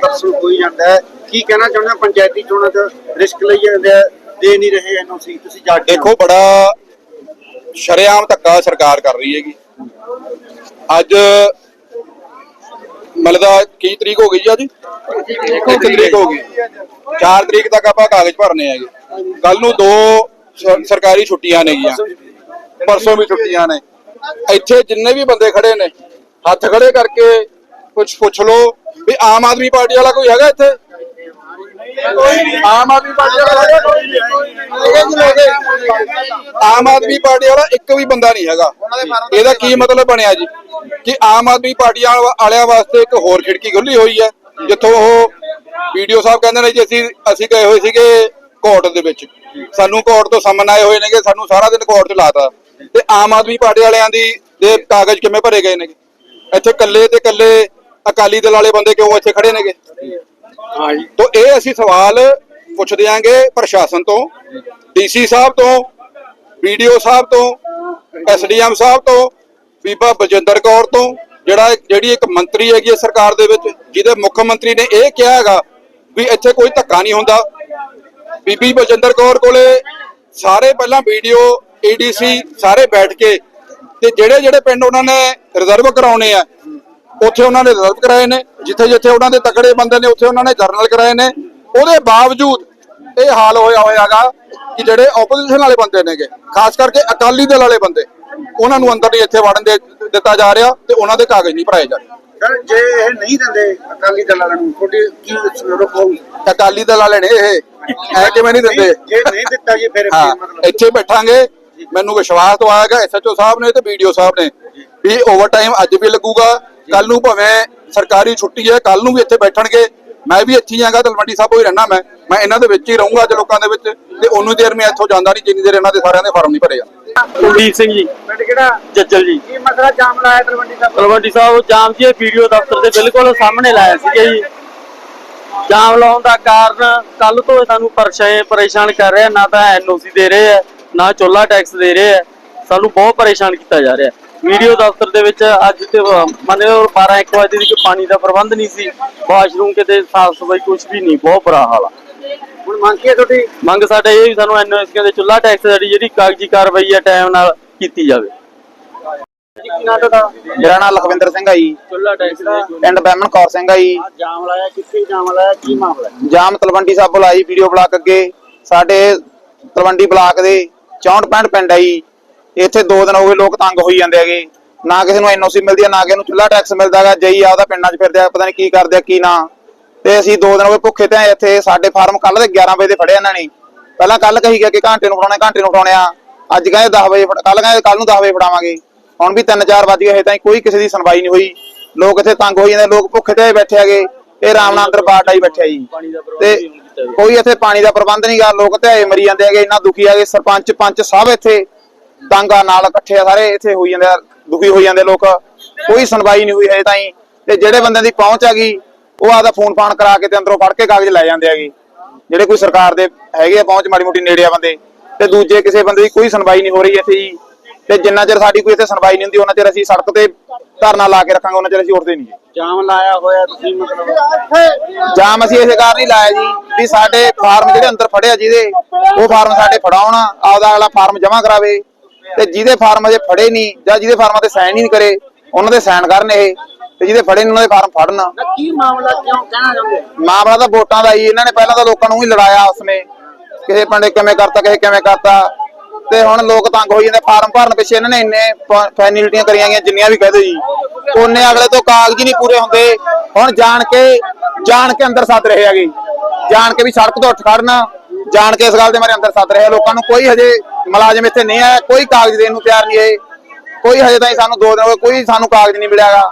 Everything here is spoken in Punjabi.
ਪ੍ਰਦਰਸ਼ਨ ਹੋਈ ਜਾਂਦਾ ਹੈ। ਕੀ ਕਹਿਣਾ ਚਾਹੁੰਦੇ ਹੋ? ਪੰਚਾਇਤੀ ਚੋਣਾਂ 'ਚ ਰਿਸਕ ਲਈ ਜਾਂਦੇ ਆ, ਦੇ ਨਹੀਂ ਰਹੇ ਐਨਓਸੀ ਤੁਸੀਂ ਜਾ ਕੇ ਦੇਖੋ ਬੜਾ ਸ਼ਰੇਆਮ ਧੱਕਾ ਸਰਕਾਰ ਕਰ ਰਹੀ ਹੈਗੀ। ਅੱਜ ਮਤਲਬ ਕੀ ਤਰੀਕ ਹੋ ਗਈ ਜੀ ਅੱਜ? ਇੱਕ ਤਰੀਕ ਹੋ ਗਈ। 4 ਤਰੀਕ ਤੱਕ ਆਪਾਂ ਕਾਗਜ਼ ਭਰਨੇ ਹੈਗੇ। ਕੱਲ ਨੂੰ ਦੋ ਸ- ਸਰਕਾਰੀ ਛੁੱਟੀਆਂ ਨੇਗੀਆਂ ਪਰਸੋਂ ਵੀ ਛੁੱਟੀਆਂ ਨੇ। ਇੱਥੇ ਜਿੰਨੇ ਵੀ ਬੰਦੇ ਖੜੇ ਨੇ ਹੱਥ ਖੜੇ ਕਰਕੇ ਕੁਝ ਪੁੱਛ ਲਓ। ਵੀ ਆਮ ਆਦਮੀ ਪਾਰਟੀ ਵਾਲਾ ਕੋਈ ਹੈਗਾ ਇੱਥੇ? ਆਮ ਆਦਮੀ ਪਾਰਟੀ ਵਾਲਾ ਹੈਗਾ? ਕੋਈ? ਆਮ ਆਦਮੀ ਪਾਰਟੀ ਵਾਲਾ ਇੱਕ ਵੀ ਬੰਦਾ ਨਹੀਂ ਹੈਗਾ। ਇਹਦਾ ਕੀ ਮਤਲਬ ਬਣਿਆ ਜੀ? ਕਿ ਆਮ ਆਦਮੀ ਪਾਰਟੀ ਵਾਲਿਆਂ ਵਾਸਤੇ ਇੱਕ ਹੋਰ ਖਿੜਕੀ ਖੁੱਲੀ ਹੋਈ ਹੈ, ਜਿੱਥੋਂ ਉਹ ਵੀਡੀਓ ਸਾਹਿਬ ਕਹਿੰਦੇ ਨੇ ਜੀ, ਅਸੀਂ ਅਸੀਂ ਗਏ ਹੋਏ ਸੀਗੇ ਕੋਰਟ ਦੇ ਵਿੱਚ। ਸਾਨੂੰ ਕੋਰਟ ਤੋਂ ਸਮਨ ਆਏ ਹੋਏ ਨੇਗੇ, ਸਾਨੂੰ ਸਾਰਾ ਦਿਨ ਕੋਰਟ 'ਚ ਲਾਤਾ। ਤੇ ਆਮ ਆਦਮੀ ਪਾਰਟੀ ਵਾਲਿਆਂ ਦੀ ਦੇ ਕਾਗਜ਼ ਕਿਵੇਂ ਭਰੇ ਗਏ ਨੇਗੇ? ਇੱਥੇ ਕੱਲੇ ਤੇ ਕੱਲੇ ਅਕਾਲੀ ਦਲ ਵਾਲੇ ਬੰਦੇ ਕਿਉਂ ਇੱਥੇ ਖੜੇ ਨੇਗੇ? ਹਾਂਜੀ। ਤੋਂ ਇਹ ਅਸੀਂ ਸਵਾਲ ਪੁੱਛ ਦਿਆਂਗੇ ਪ੍ਰਸ਼ਾਸਨ ਤੋਂ ਡੀਸੀ ਸਾਹਿਬ ਤੋਂ ਵੀਡੀਓ ਸਾਹਿਬ ਤੋਂ ਐਸਡੀਐਮ ਸਾਹਿਬ ਤੋਂ ਬੀਬਾ ਬਜਿੰਦਰ ਕੌਰ ਤੋਂ ਜਿਹੜਾ ਜਿਹੜੀ ਇੱਕ ਮੰਤਰੀ ਹੈਗੀ ਹੈ ਸਰਕਾਰ ਦੇ ਵਿੱਚ ਜਿਹਦੇ ਮੁੱਖ ਮੰਤਰੀ ਨੇ ਇਹ ਕਿਹਾ ਹੈਗਾ ਵੀ ਇੱਥੇ ਕੋਈ ਧੱਕਾ ਨਹੀਂ ਹੁੰਦਾ। ਬੀਬੀ ਬਜਿੰਦਰ ਕੌਰ ਕੋਲੇ ਸਾਰੇ ਪਹਿਲਾਂ ਵੀਡੀਓ ਏਡੀਸੀ ਸਾਰੇ ਬੈਠ ਕੇ ਤੇ ਜਿਹੜੇ ਜਿਹੜੇ ਪਿੰਡ ਉਹਨਾਂ ਨੇ ਰਿਜ਼ਰਵ ਕਰਾਉਣੇ ਆ ਉੱਥੇ ਉਹਨਾਂ ਨੇ ਰਿਜ਼ਰਵ ਕਰਾਏ ਨੇ ਜਿੱਥੇ ਜਿੱਥੇ ਉਹਨਾਂ ਦੇ ਤਕੜੇ ਬੰਦੇ ਨੇ ਉੱਥੇ ਉਹਨਾਂ ਨੇ ਜਰਨਲ ਕਰਾਏ ਨੇ। ਉਹਦੇ ਬਾਵਜੂਦ ਇਹ ਹਾਲ ਹੋਇਆ ਹੋਇਆਗਾ ਕਿ ਜਿਹੜੇ ਆਪੋਜੀਸ਼ਨ ਵਾਲੇ ਬੰਦੇ ਨੇਗੇ ਖਾਸ ਕਰਕੇ ਅਕਾਲੀ ਦਲ ਵਾਲੇ ਬੰਦੇ ਉਹਨਾਂ ਨੂੰ ਅੰਦਰ ਨਹੀਂ ਇੱਥੇ ਵੜਨ ਦੇ ਦਿੱਤਾ ਜਾ ਰਿਹਾ ਤੇ ਉਹਨਾਂ ਦੇ ਕਾਗਜ਼ ਨਹੀਂ ਭਰਾਏ ਜਾ ਰਹੇ। ਸਰ ਜੇ ਇਹ ਨਹੀਂ ਦਿੰਦੇ ਅਕਾਲੀ ਦਲ ਵਾਲਿਆਂ ਨੂੰ ਤੁਹਾਡੀ ਕੀ ਰੁਕ ਹੋਊਗੀ? ਅਕਾਲੀ ਦਲ ਵਾਲੇ ਨੇ ਇਹ ਐ ਕਿਵੇਂ ਨਹੀਂ ਦਿੰਦੇ? ਜੇ ਨਹੀਂ ਦਿੱਤਾ ਜੀ ਫਿਰ ਮਤਲਬ? ਇੱਥੇ ਬੈਠਾਂਗੇ। ਮੈਨੂੰ ਵਿਸ਼ਵਾਸ ਦਵਾਇਆਗਾ ਐਸਐਚਓ ਸਾਹਿਬ ਨੇ ਤੇ ਵੀਡੀਓ ਸਾਹਿਬ ਨੇ ਵੀ ਓਵਰਟਾਈਮ ਅੱਜ ਵੀ ਲੱਗੂਗਾ। ਕੱਲ ਨੂੰ ਭਾਵੇਂ ਸਰਕਾਰੀ ਛੁੱਟੀ ਹੈ ਕੱਲ ਨੂੰ ਵੀ ਇੱਥੇ ਬੈਠਣਗੇ। ਮੈਂ ਵੀ ਇੱਥੇ ਹੀ ਆਂਗਾ ਤਲਵੰਡੀ ਸਾਹਿਬ ਹੀ ਰਹਿਣਾ ਮੈਂ। ਮੈਂ ਇਹਨਾਂ ਦੇ ਵਿੱਚ ਹੀ ਰਹੂੰਗਾ ਅੱਜ ਲੋਕਾਂ ਦੇ ਵਿੱਚ। ਤੇ ਉਨੀ ਦੇਰ ਮੈਂ ਇੱਥੋਂ ਜਾਂਦਾ ਨਹੀਂ ਜਿੰਨੀ ਦੇਰ ਇਹਨਾਂ ਦੇ ਸਾਰਿਆਂ ਦੇ ਫਾਰਮ ਨਹੀਂ ਭਰੇ ਜਾਂਦੇ ਕੁਲਦੀਪ ਸਿੰਘ ਜੀ। ਪਿੰਡ ਕਿਹੜਾ? ਜੱਜਲ ਜੀ। ਕੀ ਮਸਲਾ ਜਾਮ ਲਾਇਆ ਤਲਵੰਡੀ ਦਾ ਤਲਵੰਡੀ ਸਾਹਿਬ ਜਾਮ ਜੀ ਵੀਡੀਓ ਦਫ਼ਤਰ ਦੇ ਬਿਲਕੁਲ ਸਾਹਮਣੇ ਲਾਇਆ ਸੀਗਾ ਜੀ। ਜਾਮ ਲਾਉਣ ਦਾ ਕਾਰਨ ਕੱਲ ਤੋਂ ਸਾਨੂੰ ਪਰੇਸ਼ਾਨ ਪਰੇਸ਼ਾਨ ਕਰ ਰਿਹਾ ਨਾ ਤਾਂ ਐਨਓਸੀ ਦੇ ਰਹੇ ਆ ਨਾ ਚੋਲਾ ਟੈਕਸ ਦੇ ਰਹੇ ਆ। ਸਾਨੂੰ ਬਹੁਤ ਪਰੇਸ਼ਾਨ ਕੀਤਾ ਜਾ ਰਿਹਾ। ਵੀਡੀਓ ਦਫ਼ਤਰ ਦੇ ਵਿੱਚ ਅੱਜ ਤੇ ਮੰਨ ਲਓ 12 1 ਵਜੇ ਦੀ ਪਾਣੀ ਦਾ ਪ੍ਰਬੰਧ ਨਹੀਂ ਸੀ ਵਾਸ਼ਰੂਮ ਕਿਤੇ ਸਾਫ਼ ਸਫ਼ਾਈ ਕੁਝ ਵੀ ਨਹੀਂ ਬਹੁਤ ਬੁਰਾ ਹਾਲ ਆ। ਹੁਣ ਮੰਗ ਕੀ ਹੈ ਤੁਹਾਡੀ? ਮੰਗ ਸਾਡਾ ਇਹ ਵੀ ਸਾਨੂੰ ਐਨਓਸੀ ਦੇ ਚੁੱਲਾ ਟੈਕਸ ਜਿਹੜੀ ਕਾਗਜ਼ੀ ਕਾਰਵਾਈ ਆ ਟਾਈਮ ਨਾਲ ਕੀਤੀ ਜਾਵੇ। ਜੀ ਕੀ ਨਾਂ ਤੁਹਾਡਾ? ਮੇਰਾ ਨਾਮ ਲਖਵਿੰਦਰ ਸਿੰਘ ਆ ਜੀ। ਚੁੱਲਾ ਟੈਕਸ ਦਾ? ਪਿੰਡ ਬੈਮਨ ਕੌਰ ਸਿੰਘ ਆ ਜੀ। ਜਾਮ ਲਾਇਆ ਕਿੱਥੇ ਜਾਮ ਲਾਇਆ ਕੀ ਮਾਮਲਾ ਹੈ? ਜਾਮ ਤਲਵੰਡੀ ਸਾਬੋ ਲਾਈ ਵੀਡੀਓ ਬਲਾਕ ਅੱਗੇ। ਸਾਡੇ ਤਲਵੰਡੀ ਬਲਾਕ ਦੇ 64 65 ਪਿੰਡ ਆ ਜੀ। ਇੱਥੇ ਦੋ ਦਿਨ ਹੋ ਗਏ ਲੋਕ ਤੰਗ ਹੋਈ ਜਾਂਦੇ ਹੈਗੇ। ਨਾ ਕਿਸੇ ਨੂੰ ਐਨਓਸੀ ਮਿਲਦੀ ਆ ਨਾ ਕਿਸੇ ਨੂੰ ਚੁੱਲਾ ਟੈਕਸ ਮਿਲਦਾ ਹੈਗਾ। ਜਈ ਆਪਦਾ ਪਿੰਡਾਂ 'ਚ ਫਿਰਦੇ ਆ ਪਤਾ ਨਹੀਂ ਕੀ ਕਰਦੇ ਆ ਕੀ ਨਾ। ਤੇ ਅਸੀਂ ਦੋ ਦਿਨ ਹੋ ਗਏ ਭੁੱਖੇ ਤੇ ਆਏ ਇੱਥੇ। ਸਾਡੇ ਫਾਰਮ ਕੱਲ ਦੇ 11 ਵਜੇ ਦੇ ਫੜਿਆ ਇਹਨਾਂ ਨੇ। ਪਹਿਲਾਂ ਕੱਲ ਕਹੀ ਗਿਆ ਕਿ ਘੰਟੇ ਨੂੰ ਫੜਾਉਣੇ ਘੰਟੇ ਨੂੰ ਫੜਾਉਣੇ ਆ। ਅੱਜ ਕਹਿੰਦੇ 10 ਵਜੇ ਕੱਲ ਕਹਿੰਦੇ ਕੱਲ ਨੂੰ 10 ਵਜੇ ਫੜਾਵਾਂਗੇ। ਹੁਣ ਵੀ 3-4 ਵੱਜ ਗਏ ਤਾਈਂ ਕੋਈ ਕਿਸੇ ਦੀ ਸੁਣਵਾਈ ਨਹੀਂ ਹੋਈ। ਲੋਕ ਇੱਥੇ ਤੰਗ ਹੋਈ ਜਾਂਦੇ ਲੋਕ ਭੁੱਖੇ ਤੇ ਬੈਠੇ ਹੈਗੇ। ਇਹ ਆਰਾਮ ਨਾਲ ਅੰਦਰ ਬਾੜ ਆਈ ਬੈਠੇ ਆ ਜੀ। ਤੇ ਕੋਈ ਇੱਥੇ ਪਾਣੀ ਦਾ ਪ੍ਰਬੰਧ ਨਹੀਂ ਗਾ ਲੋਕ ਤੇ ਮਰੀ ਜਾਂਦੇ ਹੈਗੇ ਇੰਨਾ ਦੁਖੀ ਹੈਗੇ। ਸਰਪੰਚ ਪੰਚ ਸਭ ਇੱਥੇ। ਤੰਗਾ ਨਾਲ ਇਕੱਠੇ ਆ ਸਾਰੇ ਇੱਥੇ ਹੋਈ ਜਾਂਦੇ ਆ ਦੁਖੀ ਹੋਈ ਜਾਂਦੇ ਲੋਕ। ਕੋਈ ਸੁਣਵਾਈ ਨਹੀਂ ਹੋਈ ਹਜੇ ਤਾਈਂ। ਤੇ ਜਿਹੜੇ ਬੰਦਿਆਂ ਦੀ ਪਹੁੰਚ ਹੈਗੀ ਉਹ ਆਦਾ ਫੋਨ ਫਾਨ ਕਰਾ ਕੇ ਤੇ ਅੰਦਰੋਂ ਫੜ ਕੇ ਕਾਗਜ਼ ਲੈ ਜਾਂਦੇ ਹੈਗੇ ਜਿਹੜੇ ਕੋਈ ਸਰਕਾਰ ਦੇ ਹੈਗੇ ਆ ਪਹੁੰਚ ਮਾੜੀ ਮੋਟੀ ਨੇੜੇ ਆ ਬੰਦੇ। ਤੇ ਦੂਜੇ ਕਿਸੇ ਬੰਦੇ ਦੀ ਕੋਈ ਸੁਣਵਾਈ ਨਹੀਂ ਹੋ ਰਹੀ ਇੱਥੇ ਜੀ। ਤੇ ਜਿੰਨਾ ਚਿਰ ਸਾਡੀ ਕੋਈ ਇੱਥੇ ਸੁਣਵਾਈ ਨਹੀਂ ਹੁੰਦੀ ਉਹਨਾਂ ਚਿਰ ਅਸੀਂ ਸੜਕ ਤੇ ਧਰਨਾ ਲਾ ਕੇ ਰੱਖਾਂਗੇ ਉਹਨਾਂ ਚਿਰ ਅਸੀਂ ਉੱਠਦੇ ਨਹੀਂ ਜਾਮ ਲਾਇਆ ਹੋਇਆ ਤੁਸੀਂ ਮਤਲਬ? ਜਾਮ ਅਸੀਂ ਇਸੇ ਕਾਰਨ ਹੀ ਲਾਇਆ ਜੀ ਵੀ ਸਾਡੇ ਫਾਰਮ ਜਿਹੜੇ ਅੰਦਰ ਫੜਿਆ ਜਿਹਦੇ ਉਹ ਫਾਰਮ ਸਾਡੇ ਫੜਾਉਣ ਆਪਦਾ ਅਗਲਾ ਫਾਰਮ ਜਮ੍ਹਾਂ ਕਰਾਵੇ। ਤੇ ਜਿਹਦੇ ਫਾਰਮ ਅਜੇ ਫੜੇ ਨਹੀਂ ਜਾਂ ਜਿਹਦੇ ਫਾਰਮਾਂ ਤੇ ਸਾਈਨ ਹੀ ਨਹੀਂ ਕਰੇ ਉਹਨਾਂ ਦੇ ਸਾਈਨ ਕਰਨ ਇਹ ਤੇ ਜਿਹਦੇ ਫੜੇ ਨੇ ਉਹਨਾਂ ਦੇ ਫਾਰਮ ਫੜਨ। ਕੀ ਮਾਮਲਾ ਕਿਉਂ ਕਹਿਣਾ ਚਾਹੁੰਦੇ? ਮਾਮਲਾ ਤਾਂ ਵੋਟਾਂ ਦਾ ਹੀ ਇਹਨਾਂ ਨੇ ਪਹਿਲਾਂ ਤਾਂ ਲੋਕਾਂ ਨੂੰ ਹੀ ਲੜਾਇਆ ਵਿੱਚ ਕਿਸੇ ਪਿੰਡ ਕਿਵੇਂ ਕਰਤਾ ਕਿਸੇ ਕਿਵੇਂ ਕਰਤਾ। ਤੇ ਹੁਣ ਲੋਕ ਤੰਗ ਹੋਈ ਜਾਂਦੇ ਫਾਰਮ ਭਰਨ ਪਿੱਛੇ ਇਹਨਾਂ ਨੇ ਇੰਨੇ ਫੈਨਿਲਿਟੀਆਂ ਕਰੀਆਂ ਗਈਆਂ ਜਿੰਨੀਆਂ ਵੀ ਕਹਦੇ ਜੀ। ਉਹਨੇ ਅਗਲੇ ਤੋਂ ਕਾਗਜ਼ ਹੀ ਨਹੀਂ ਪੂਰੇ ਹੁੰਦੇ। ਹੁਣ ਜਾਣ ਕੇ ਜਾਣ ਕੇ ਅੰਦਰ ਸੱਦ ਰਹੇ ਹੈਗੇ। ਜਾਣ ਕੇ ਵੀ ਸੜਕ ਤੋਂ ਉੱਠ ਖੜਨ। ਜਾਣ ਕੇ ਇਸ ਗੱਲ ਦੇ ਮਾਰੇ ਅੰਦਰ ਸੱਦ ਰਹੇ। ਲੋਕਾਂ ਨੂੰ ਕੋਈ ਹਜੇ ਮੁਲਾਜ਼ਮ ਇੱਥੇ ਨਹੀਂ ਆਇਆ, ਕੋਈ ਕਾਗਜ਼ ਦੇਣ ਨੂੰ ਤਿਆਰ ਨਹੀਂ ਹੈ ਕੋਈ ਹਜੇ ਤਾਈਂ ਸਾਨੂੰ ਦੋ ਦਿਨ ਹੋ ਗਏ, ਕੋਈ ਸਾਨੂੰ ਕਾਗਜ਼ ਨਹੀਂ ਮਿਲਿਆਗਾ